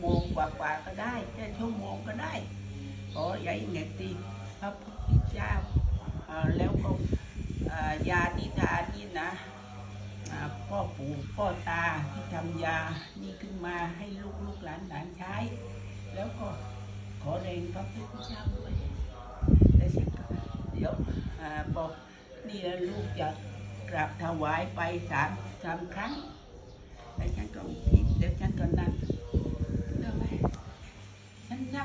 โมงกว่าๆก็ได้แค่ชั่วโมงก็ได้ขออย่าให้เหน็ดตีพระพุทธเจ้าแล้วก็ยาที่ทานนี่นะพ่อปู่พ่อตาที่ทำยานี่ขึ้นมาให้ลูกลูกหลานหลานใช้ แล้วก็ขอแรงพระพุทธเจ้าด้วยแต่สิเดี๋ยวบอกนี่แล้วลูกจะกราบถวายไปสามสามครั้งแล้วฉันก็คิดเดี๋ยวฉันก็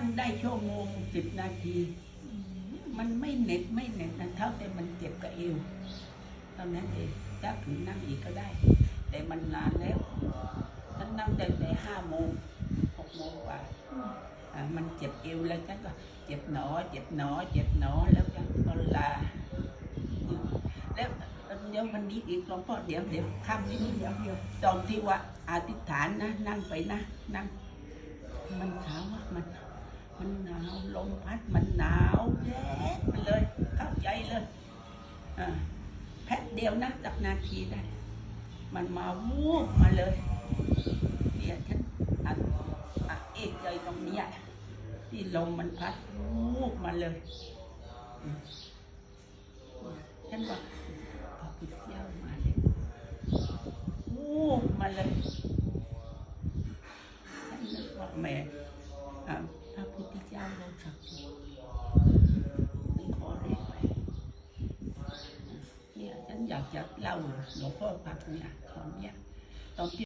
งได้ชั่วโมงสิบนาที มันไม่เหน็ดไม่เหน็ดนะเท่าแต่มันเจ็บกับเอวเท่านั้นเองถ้าถึงนั่งอีกก็ได้ แต่มันนานแล้วฉันนั่งตั้งแต่ห้าโมงหกโมงกว่ามันเจ็บเอวแล้วฉันก็เจ็บหนอ เจ็บหนอ เจ็บหนอแล้วฉันก็ลาแล้วเดี๋ยววันนี้อีกหลวงพ่อเดี๋ยวเดี๋ยวคำนี้เดี๋ยวเดี๋ยวตอนที่ว่าอธิษฐานนะ นั่งไปนะ นั่งมันขาวมากมัน มันหนาวลมพัดมันหนาวแย่ไปเลย เข้าใจเลยอ่าแป๊บเดียวนะสักนาทีได้ มันมาวูบมาเลยเนี่ยฉันอันอะเอกใจตรงเนี้ยที่ลมมันพัดวูบมาเลยฉันว่าพระพุทธเจ้ามาเลยวูบมาเลยฉันนึกว่าแม่ อ่าพระพุทธเจ้ากดิ์สิทธิ์ไม่ขอเรียกไปเนี่ยฉันอยากจะเล่าหลวงพ่อพักเนี่ยตอนเนี้ยตอนที่